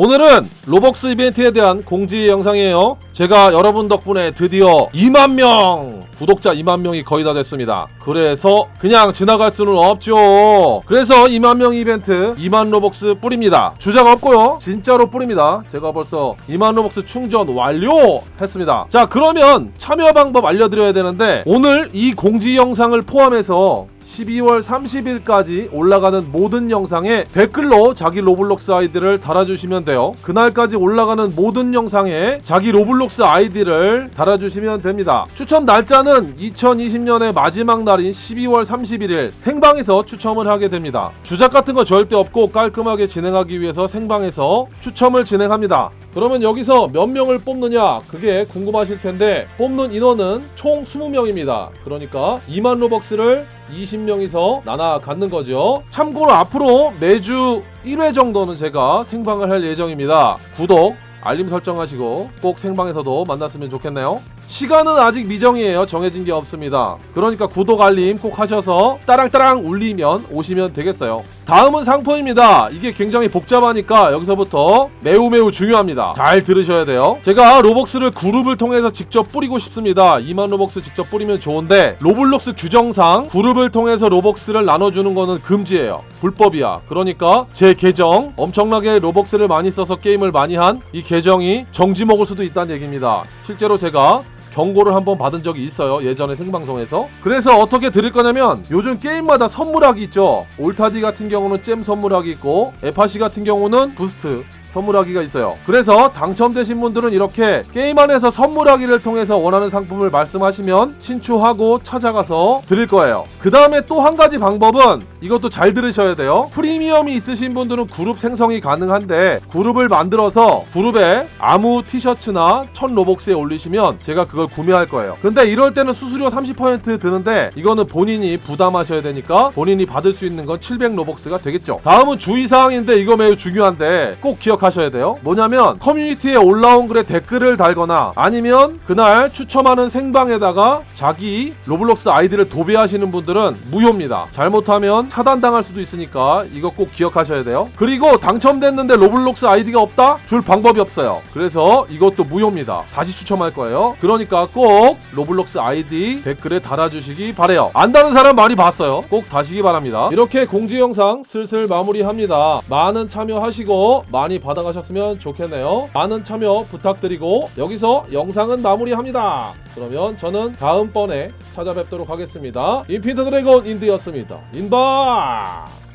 오늘은 로벅스 이벤트에 대한 공지 영상이에요. 제가 여러분 덕분에 드디어 2만 명 구독자 2만 명이 거의 다 됐습니다. 그래서 그냥 지나갈 수는 없죠. 그래서 2만 명 이벤트 2만 로벅스 뿌립니다. 주작 없고요. 진짜로 뿌립니다. 제가 벌써 2만 로벅스 충전 완료했습니다. 자 그러면 참여 방법 알려드려야 되는데 오늘 이 공지 영상을 포함해서 12월 30일까지 올라가는 모든 영상에 댓글로 자기 로블록스 아이디를 달아주시면 돼요. 그날까지 올라가는 모든 영상에 자기 로블록스 아이디를 달아주시면 됩니다. 추첨 날짜는 2020년의 마지막 날인 12월 31일 생방에서 추첨을 하게 됩니다. 주작 같은 거 절대 없고 깔끔하게 진행하기 위해서 생방에서 추첨을 진행합니다. 그러면 여기서 몇 명을 뽑느냐 그게 궁금하실 텐데 뽑는 인원은 총 20명입니다. 그러니까 2만 로벅스를 20명이서 나눠 갖는 거죠. 참고로 앞으로 매주 1회 정도는 제가 생방을 할 예정입니다. 구독, 알림 설정하시고 꼭 생방에서도 만났으면 좋겠네요. 시간은 아직 미정이에요. 정해진 게 없습니다. 그러니까 구독 알림 꼭 하셔서 따랑따랑 울리면 오시면 되겠어요. 다음은 상품입니다. 이게 굉장히 복잡하니까 여기서부터 매우 매우 중요합니다. 잘 들으셔야 돼요. 제가 로벅스를 그룹을 통해서 직접 뿌리고 싶습니다. 2만 로벅스 직접 뿌리면 좋은데 로블록스 규정상 그룹을 통해서 로벅스를 나눠주는 거는 금지예요. 불법이야. 그러니까 제 계정 엄청나게 로벅스를 많이 써서 게임을 많이 한 이 계정이 정지 먹을 수도 있다는 얘기입니다. 실제로 제가 경고를 한번 받은 적이 있어요. 예전에 생방송에서. 그래서 어떻게 드릴 거냐면 요즘 게임마다 선물하기 있죠. 올타디 같은 경우는 잼 선물하기 있고 에파시 같은 경우는 부스트 선물하기가 있어요. 그래서 당첨되신 분들은 이렇게 게임 안에서 선물하기를 통해서 원하는 상품을 말씀하시면 신추하고 찾아가서 드릴 거예요. 그 다음에 또 한 가지 방법은 이것도 잘 들으셔야 돼요. 프리미엄이 있으신 분들은 그룹 생성이 가능한데 그룹을 만들어서 그룹에 아무 티셔츠나 천 로벅스에 올리시면 제가 그걸 구매할 거예요. 근데 이럴 때는 수수료 30% 드는데 이거는 본인이 부담하셔야 되니까 본인이 받을 수 있는 건 700 로벅스가 되겠죠. 다음은 주의사항인데 이거 매우 중요한데 꼭 기억하 셔야 돼요. 뭐냐면 커뮤니티에 올라온 글에 댓글을 달거나 아니면 그날 추첨하는 생방에다가 자기 로블록스 아이디를 도배하시는 분들은 무효입니다. 잘못하면 차단당할 수도 있으니까 이거 꼭 기억하셔야 돼요. 그리고 당첨됐는데 로블록스 아이디가 없다? 줄 방법이 없어요. 그래서 이것도 무효입니다. 다시 추첨할 거예요. 그러니까 꼭 로블록스 아이디 댓글에 달아주시기 바래요. 안다는 사람 많이 봤어요. 꼭 다시기 바랍니다. 이렇게 공지 영상 슬슬 마무리합니다. 많은 참여하시고 많이 받아가셨으면 좋겠네요. 많은 참여 부탁드리고 여기서 영상은 마무리합니다. 그러면 저는 다음번에 찾아뵙도록 하겠습니다. 인피니트 드래곤 인드였습니다. 인바!